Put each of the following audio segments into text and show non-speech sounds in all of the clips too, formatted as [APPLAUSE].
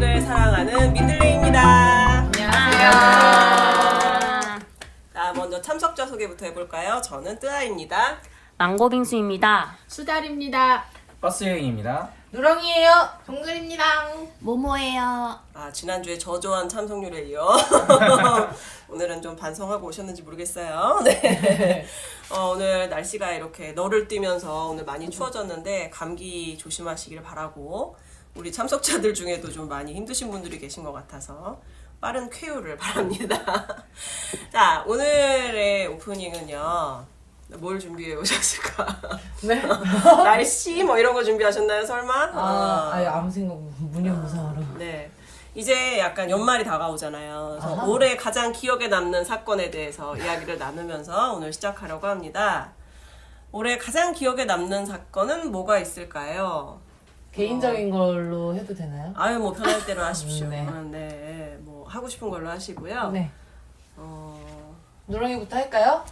여행을 사랑하는 민들레입니다. 안녕하세요. 자, 먼저 참석자 소개부터 해볼까요? 저는 뜨아입니다. 망고빙수입니다. 수달입니다. 버스 여행입니다. 누렁이에요. 동글입니다. 모모예요. 아, 지난주에 저조한 참석률에 이어 [LAUGHS] 오늘은 좀 반성하고 오셨는지 모르겠어요. [LAUGHS] 네. 어, 오늘 날씨가 이렇게 너를 뛰면서 오늘 많이 추워졌는데 감기 조심하시길 바라고 우리 참석자들 중에도 좀 많이 힘드신 분들이 계신 것 같아서 빠른 쾌유를 [LAUGHS] 바랍니다. 자, 오늘의 오프닝은요. 뭘 준비해 오셨을까? 네. [LAUGHS] 날씨 뭐 이런 거 준비하셨나요, 설마? 아, 어. 아니 아무 생각 무념무상으로. 네. 이제 약간 연말이 다가오잖아요. 그래서 아하. 올해 가장 기억에 남는 사건에 대해서 이야기를 나누면서 오늘 시작하려고 합니다. 올해 가장 기억에 남는 사건은 뭐가 있을까요? 개인적인 걸로 해도 되나요? 아유, 뭐 편할 대로 [LAUGHS] 하십시오. 네. 네. 뭐 하고 싶은 걸로 하시고요. 네. 어, 누렁이부터 할까요?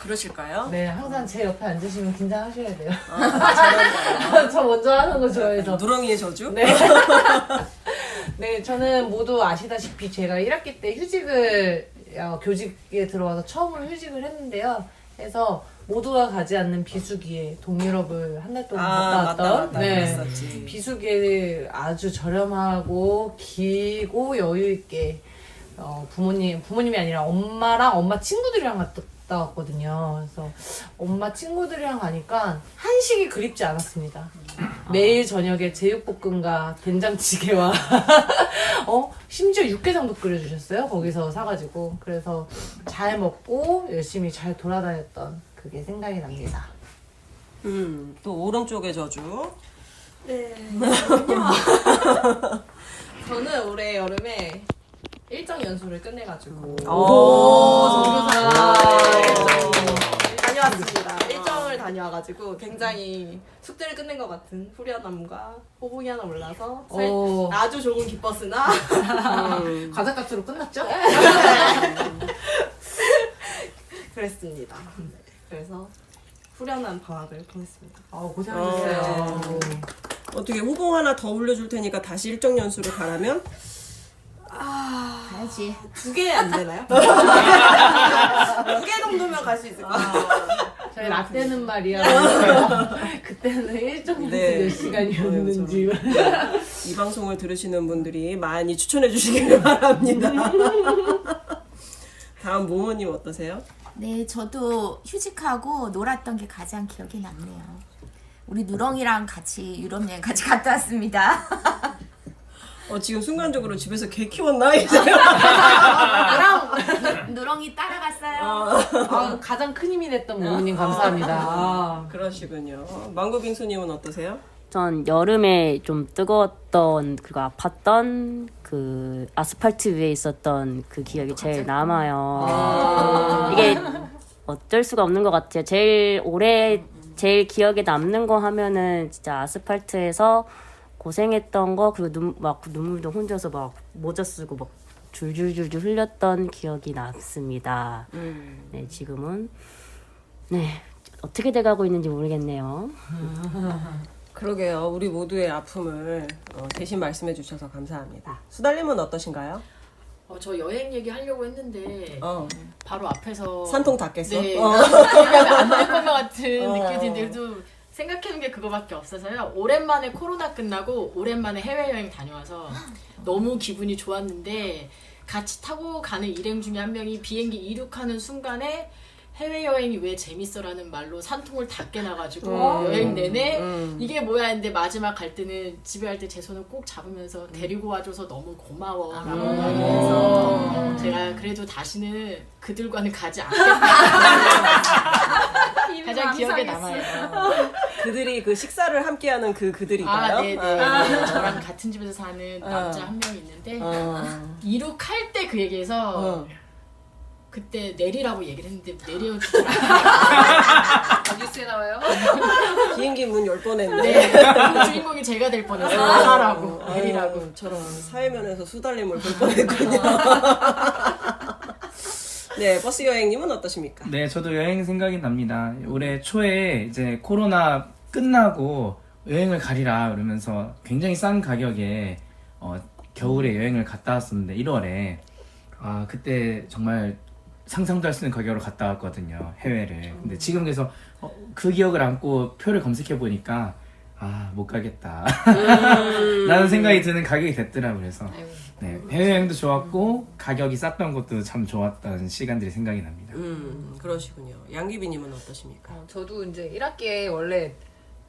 그러실까요? 네, 항상 제 옆에 앉으시면 긴장하셔야 돼요. 아, 잘한다. [LAUGHS] 저 먼저 하는 거 좋아해서. 누렁이의 저주? 네. [LAUGHS] 네, 저는 모두 아시다시피 제가 1학기 때 휴직을 어, 교직에 들어와서 처음으로 휴직을 했는데요. 그래서 모두가 가지 않는 비수기에 동유럽을 한 달 동안 아, 갔다 맞다, 왔던 맞다. 네. 그랬었지. 비수기에 아주 저렴하고 길고 여유 있게 어, 부모님 부모님이 아니라 엄마랑 엄마 친구들이랑 갔다 왔거든요. 그래서 엄마 친구들이랑 가니까 한식이 그립지 않았습니다. 매일 저녁에 제육볶음과 된장찌개와 [LAUGHS] 어 심지어 육개장도 끓여주셨어요. 거기서 사가지고 그래서 잘 먹고 열심히 잘 돌아다녔던 그게 생각이 납니다. 음, 또 오른쪽의 저주. 네. [LAUGHS] 저는 올해 여름에 일정 연수를 끝내가지고 오, 일정 다녀왔습니다. 일정을 다녀와가지고 굉장히 숙제를 끝낸 것 같은 후련함과 호봉이 하나 올라서 살- 오. 아주 조금 기뻤으나 음, [LAUGHS] 과자값으로 끝났죠? [LAUGHS] 그랬습니다. 네. 그래서 후련한 방학을 보냈습니다. 아 고생하셨어요. 어떻게 호봉 하나 더 올려줄 테니까 다시 일정 연수를 가라면? 가야지. 두 개 안 되나요? [LAUGHS] 두 개 정도면 갈 수 있을 것 같아요. 저희 라떼는 말이야. [LAUGHS] 그때는 일정 네. 몇 시간이었는지. 이 방송을 들으시는 분들이 많이 추천해 주시길 [LAUGHS] 바랍니다. 다음 모모님 어떠세요? 네, 저도 휴직하고 놀았던 게 가장 기억에 남네요. 우리 누렁이랑 같이 유럽 여행 같이 갔다 왔습니다. 어, 지금 순간적으로 집에서 개 키웠나 [LAUGHS] 이제? 누렁이 따라갔어요. 아, 가장 큰 힘이 됐던 모모님 감사합니다. 아. [LAUGHS] 그러시군요. 망고빙수님은 어떠세요? 전 여름에 좀 뜨거웠던 그리고 아팠던 그 아스팔트 위에 있었던 그 기억이 제일 남아요. 이게 어쩔 수가 없는 것 같아요. 제일 오래 제일 기억에 남는 거 하면은 진짜 아스팔트에서 고생했던 거 그리고 눈, 막 눈물도 혼자서 막 모자 쓰고 막 줄줄줄줄 흘렸던 기억이 남습니다. 네 지금은 네 어떻게 돼가고 있는지 모르겠네요. [LAUGHS] 그러게요. 우리 모두의 아픔을 어, 대신 말씀해 주셔서 감사합니다. 수달님은 어떠신가요? 어, 저 여행 얘기 하려고 했는데 어, 바로 앞에서 산통 닦겠어? 네, 어. [LAUGHS] 얘기하면 안될 것 같은 어. 드는데 그래도 생각해둔 게 그거밖에 없어서요. 오랜만에 코로나 끝나고 오랜만에 해외여행 다녀와서 너무 기분이 좋았는데 같이 타고 가는 일행 중에 한 명이 비행기 이륙하는 순간에 해외여행이 왜 재밌어라는 말로 산통을 다 깨놔가지고 음. 여행 내내 음. 이게 뭐야 했는데 마지막 갈 때는 집에 갈 때 제 손을 꼭 잡으면서 데리고 와줘서 너무 고마워 라고 음. 이야기해서 제가 그래도 다시는 그들과는 가지 않겠다 [LAUGHS] 가장 기억에 남아요 [LAUGHS] 그들이 그 식사를 함께하는 그 그들인가요? 아 네네 아. 저랑 같은 집에서 사는 남자 어. 한명 있는데 어. 이륙할 때 그 얘기해서 어. 그때 내리라고 얘기를 했는데 내려주더라고요 뉴스에 [LAUGHS] 나와요? [LAUGHS] 비행기 문열 뻔했는데. 네, 그 주인공이 제가 될 뻔했어요 하라고 아, 내리라고 저런 사회면에서 수달님을 볼 뻔했군요. [LAUGHS] 네, 버스 여행님은 어떠십니까? 네, 저도 여행 생각이 납니다. 올해 초에 이제 코로나 끝나고 여행을 가리라 그러면서 굉장히 싼 가격에 어, 겨울에 여행을 갔다 왔었는데 1월에 아 그때 정말 상상도 할 수 있는 가격으로 갔다 왔거든요 해외를. 근데 지금 그래서 어, 그 기억을 안고 표를 검색해 보니까 아 못 가겠다 [LAUGHS] 라는 생각이 드는 가격이 됐더라고요. 그래서 네, 해외여행도 좋았고 가격이 쌌던 것도 참 좋았던 시간들이 생각이 납니다. 음, 그러시군요. 양귀비님은 어떠십니까? 어, 저도 이제 1학기에 원래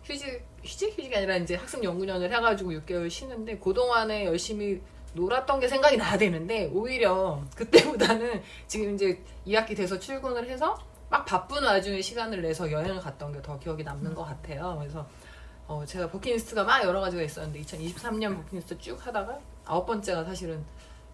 휴직 휴직 휴직이 아니라 이제 학습 연구년을 해가지고 6개월 쉬는데 그동안에 열심히 놀았던 게 생각이 나야 되는데 오히려 그때보다는 지금 이제 2학기 돼서 출근을 해서 막 바쁜 와중에 시간을 내서 여행을 갔던 게 더 기억에 남는 것 같아요. 그래서 어, 제가 버킷리스트가 막 여러 가지가 있었는데 2023년 버킷리스트 쭉 하다가 아홉 번째가 사실은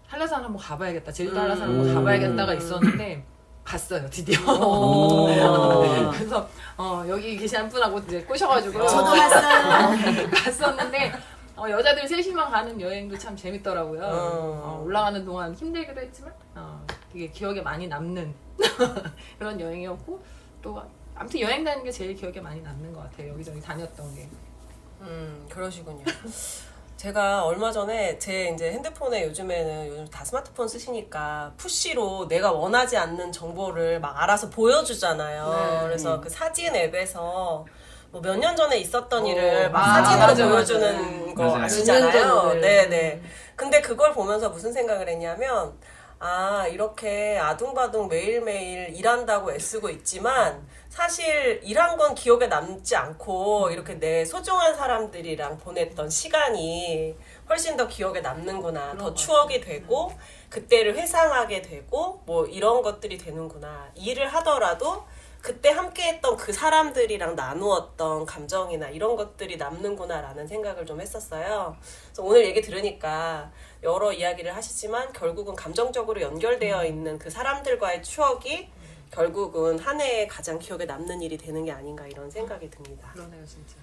한라산 한번 가봐야겠다. 제주도 한라산 한번 가봐야겠다가 있었는데 갔어요 드디어. [LAUGHS] 그래서 어, 여기 계신 한 분하고 이제 꼬셔가지고 저도 갔어요. [LAUGHS] 갔었는데 어, 여자들 셋이만 가는 여행도 참 재밌더라고요. 어, 올라가는 동안 힘들기도 했지만 어, 되게 기억에 많이 남는 [LAUGHS] 그런 여행이었고 또 아무튼 여행 다니는 게 제일 기억에 많이 남는 것 같아요. 여기저기 다녔던 게. 음, 그러시군요. 제가 얼마 전에 제 이제 핸드폰에 요즘에는 요즘 다 스마트폰 쓰시니까 푸시로 내가 원하지 않는 정보를 막 알아서 보여주잖아요. 네. 그래서 그 사진 앱에서 뭐 몇 년 전에 있었던 어. 일을 막 아, 사진으로 맞아, 보여주는 거 맞아요. 몇 아시잖아요. 년 전을. 네네. 근데 그걸 보면서 무슨 생각을 했냐면 아, 이렇게 아둥바둥 매일매일 일한다고 애쓰고 있지만 사실 일한 건 기억에 남지 않고 이렇게 내 소중한 사람들이랑 보냈던 시간이 훨씬 더 기억에 남는구나. 더 추억이 되고 그때를 회상하게 되고 뭐 이런 것들이 되는구나. 일을 하더라도 그때 함께했던 그 사람들이랑 나누었던 감정이나 이런 것들이 남는구나라는 생각을 좀 했었어요. 그래서 오늘 얘기 들으니까 여러 이야기를 하시지만 결국은 감정적으로 연결되어 있는 그 사람들과의 추억이 결국은 한 해에 가장 기억에 남는 일이 되는 게 아닌가 이런 생각이 듭니다. 그러네요 진짜.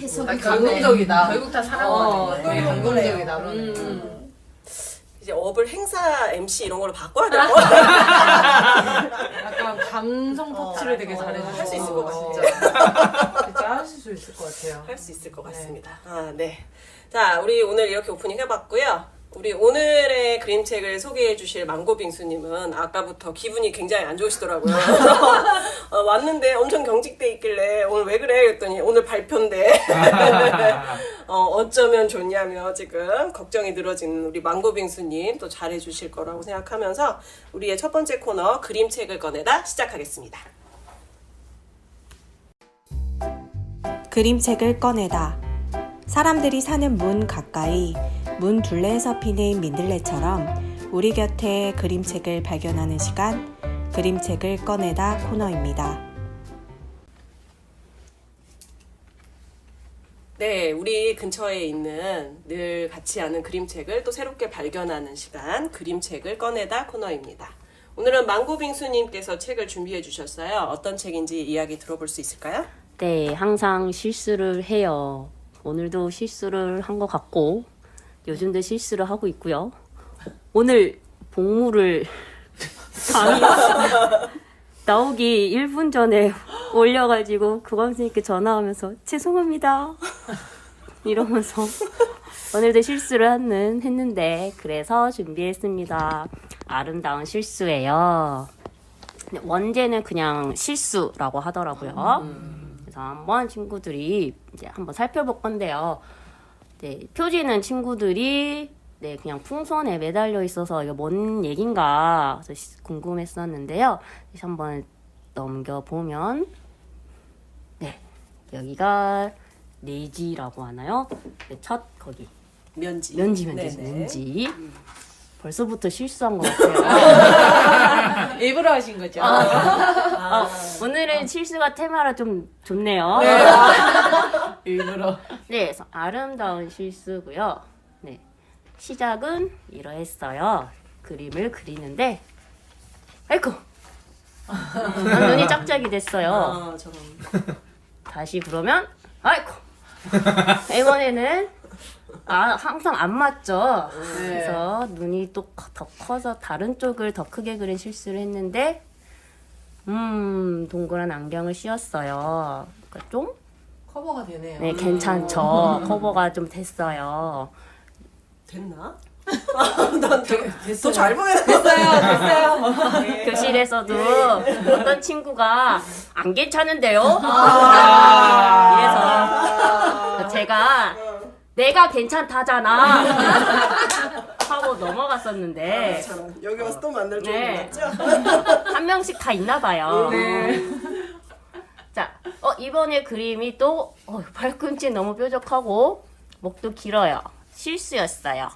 해석이 감동적이다. 결국 다 어, 사랑하는 네, 감동적이다. 음. 그러네. 이제 업을 행사 MC 이런 걸로 바꿔야 될 [LAUGHS] 것 같아요. 약간 감성 터치를 되게 잘해서 할수 있을 것 같아요. 진짜. 진짜 [LAUGHS] 하실 수 있을 것 같아요. 할 수 있을 것 같습니다. 아, 네. 자, 우리 오늘 이렇게 오프닝 해봤고요. 우리 오늘의 그림책을 소개해 주실 망고빙수님은 아까부터 기분이 굉장히 안 좋으시더라고요. 어, 왔는데 엄청 경직돼 있길래 오늘 왜 그래? 했더니 오늘 발표인데 [LAUGHS] 어, 어쩌면 좋냐며 지금 걱정이 늘어지는 우리 망고빙수님 또 잘해 주실 거라고 생각하면서 우리의 첫 번째 코너 그림책을 꺼내다 시작하겠습니다. 그림책을 꺼내다. 사람들이 사는 문 가까이 문 둘레에서 피는 민들레처럼 우리 곁에 그림책을 발견하는 시간, 그림책을 꺼내다 코너입니다. 네, 우리 근처에 있는 늘 같이 하는 그림책을 또 새롭게 발견하는 시간, 그림책을 꺼내다 코너입니다. 오늘은 망고빙수님께서 책을 준비해 주셨어요. 어떤 책인지 이야기 들어볼 수 있을까요? 네, 항상 실수를 해요. 오늘도 실수를 한 것 같고, 요즘도 실수를 하고 있고요. 오늘 복무를 나오기 1분 전에 올려가지고 교감 선생님께 전화하면서 죄송합니다. 이러면서 오늘도 실수를 하는 했는데 그래서 준비했습니다. 아름다운 실수예요. 원제는 그냥 실수라고 하더라고요. 그래서 한번 친구들이 이제 한번 살펴볼 건데요. 네, 표지는 친구들이 네, 그냥 풍선에 매달려 있어서 이게 뭔 얘긴가 궁금했었는데요. 다시 한번 넘겨보면 네, 여기가 내지라고 하나요? 네, 첫 거기 면지. 면지 면지 네네. 면지 벌써부터 실수한 것 같아요. [LAUGHS] 일부러 하신 거죠? 아, 오늘은 실수가 테마라 좀 좋네요. [LAUGHS] 일부러. [LAUGHS] 네, 그래서 아름다운 실수고요. 네, 시작은 이러했어요. 그림을 그리는데, 아이고, 아, 눈이 짝짝이 됐어요. 아, 저런. 다시 그러면, 아이고, 이번에는 아 항상 안 맞죠. 그래서 눈이 또 더 커서 다른 쪽을 더 크게 그린 실수를 했는데, 음 동그란 안경을 씌웠어요. 그러니까 좀 커버가 되네요. 네, 괜찮죠. [LAUGHS] 커버가 좀 됐어요. 됐나? [LAUGHS] 난더잘 보여야 됐어요. [LAUGHS] 교실에서도 어떤 친구가 안 괜찮은데요? 이래서 제가 내가 괜찮다잖아 하고 넘어갔었는데 참, 여기 와서 또 만날 줄 네. 몰랐죠? 한 명씩 다 있나 봐요. 자, 어, 이번에 그림이 또 어, 발꿈치 너무 뾰족하고 목도 길어요. 실수였어요.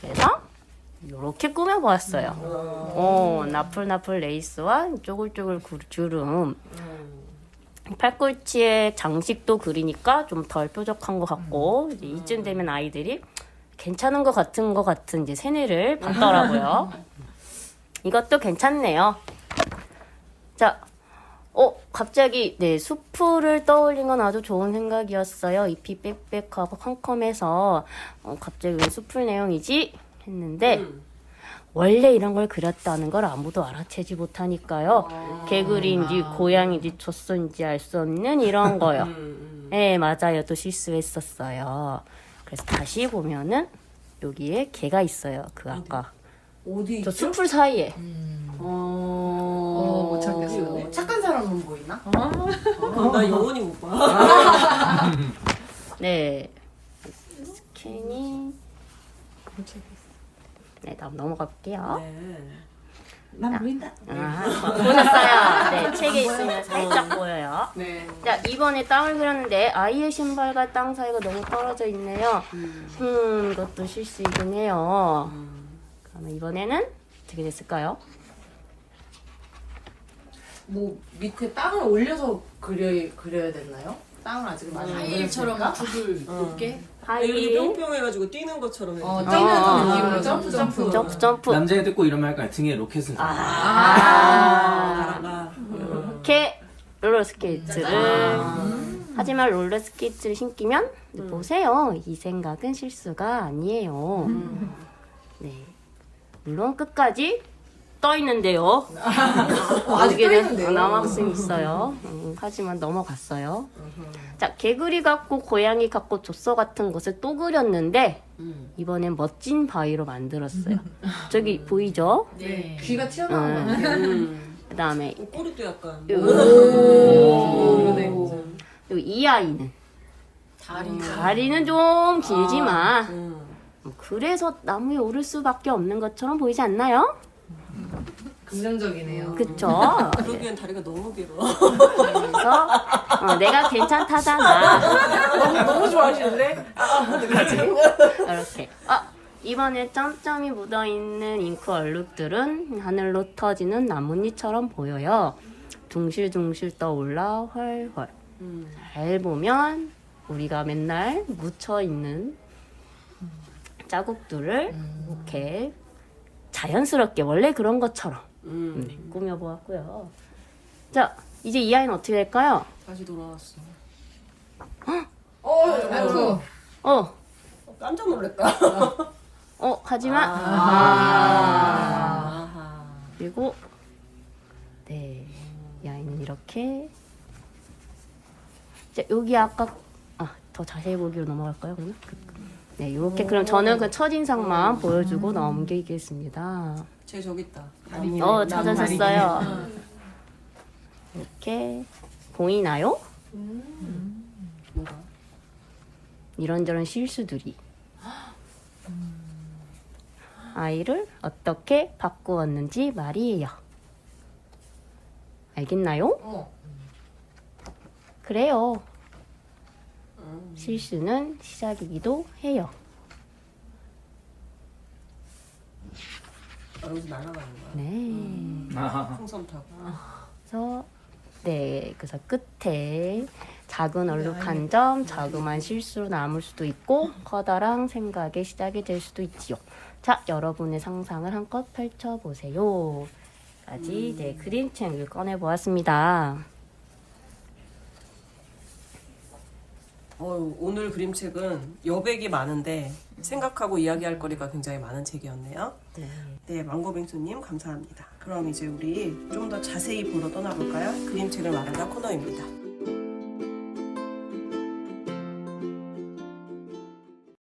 그래서 이렇게 꾸며보았어요. 어, 나풀나풀 레이스와 쪼글쪼글 구- 주름. 팔꿈치에 장식도 그리니까 좀 덜 뾰족한 것 같고 이제 이쯤 되면 아이들이 괜찮은 것 같은 것 같은 이제 세뇌를 받더라고요. [LAUGHS] 이것도 괜찮네요. 자, 어, 갑자기, 네, 수프를 떠올린 건 아주 좋은 생각이었어요. 잎이 빽빽하고 컴컴해서, 어, 갑자기 왜 수풀 내용이지? 했는데, 원래 이런 걸 그렸다는 걸 아무도 알아채지 못하니까요. 개구리인지 고양이인지 젖소인지 알 수 없는 이런 거요. 네, 맞아요. 또 실수했었어요. 그래서 다시 보면은, 여기에 개가 있어요. 그 아까. 어디 저 있죠? 수풀 사이에. 어, 못 찾겠어요. 착한 사람은 보이나? 어, 나 영원히 못 봐. [LAUGHS] 네. 스캐닝. 네, 다음 넘어가 볼게요. 네. 난 보인다. 아, 보셨어요? 네, [LAUGHS] 책에 있으면 살짝 보여요. 네. 자, 이번에 땅을 그렸는데 아이의 신발과 땅 사이가 너무 떨어져 있네요. 음, 이것도 실수이긴 해요. 그러면 이번에는 어떻게 됐을까요? 뭐 밑에 땅을 올려서 그려 그려야 됐나요? 땅을 아직 많이 안 하이힐처럼? 굽을 높게 이렇게 하이, 뿅뿅 해가지고 뛰는 것처럼. 어. 뛰는 아, 느낌으로 점프 점프. 점프, 점프. 남자애들 꼭 이러면 할까요? 등에 로켓을 아. 아. 이렇게 롤러스케이트를 하지만 롤러스케이트를 신기면 보세요 이 생각은 실수가 아니에요 네 물론 끝까지 떠 있는데요 어디게는 있는데요? 남학생 있어요 음, 하지만 넘어갔어요 자 개구리 같고 고양이 같고 조서 같은 것을 또 그렸는데 이번엔 멋진 바위로 만들었어요 저기 보이죠 네. 귀가 튀어나온 거 같아요. 음. 그 다음에 어, 꼬리도 약간. 그러네. 그리고 이 아이는 다리 다리는 좀 길지만 음. 그래서 나무에 오를 수밖에 없는 것처럼 보이지 않나요? 긍정적이네요. 그쵸? [LAUGHS] 그러기엔 다리가 너무 길어. 그래서 어, 내가 괜찮다잖아 너무 너무 좋아하시는데? 이렇게 어, 이번에 점점이 묻어있는 잉크 얼룩들은 하늘로 터지는 나뭇잎처럼 보여요 둥실둥실 떠올라 훨훨 음. 잘 보면 우리가 맨날 묻혀있는 자국들을 이렇게 자연스럽게 원래 그런 것처럼 음. 네, 꾸며보았고요. 자, 이제 이 아이는 어떻게 될까요? 다시 돌아왔어. 어, 아이고. 어, 어, 깜짝 놀랄까? 어, 하지만 아. 아하. 그리고 네, 이 아이는 이렇게 자, 여기 아까 아, 더 자세히 보기로 넘어갈까요, 그러면? 네, 이렇게 그럼 저는 그 첫인상만 보여주고 넘기겠습니다. 쟤 저기 있다. 어, 찾아셨어요. 이렇게 보이나요? 뭐가? 이런저런 실수들이 아이를 어떻게 바꾸었는지 말이에요. 알겠나요? 어. 그래요. 실수는 시작이기도 해요. 여기서 날아가는 거야. 네. 아, 풍선 타고. 그래서 네, 그래서 끝에 작은 얼룩한 점, 자그마한 실수로 남을 수도 있고 커다란 생각의 시작이 될 수도 있지요. 자, 여러분의 상상을 한껏 펼쳐 보세요. 까지 네, 그림책을 꺼내 보았습니다. 어, 오늘 그림책은 여백이 많은데 생각하고 이야기할 거리가 굉장히 많은 책이었네요. 네. 네, 망고빙수님 감사합니다. 그럼 이제 우리 좀 더 자세히 보러 떠나볼까요? 그림책을 말한다 코너입니다.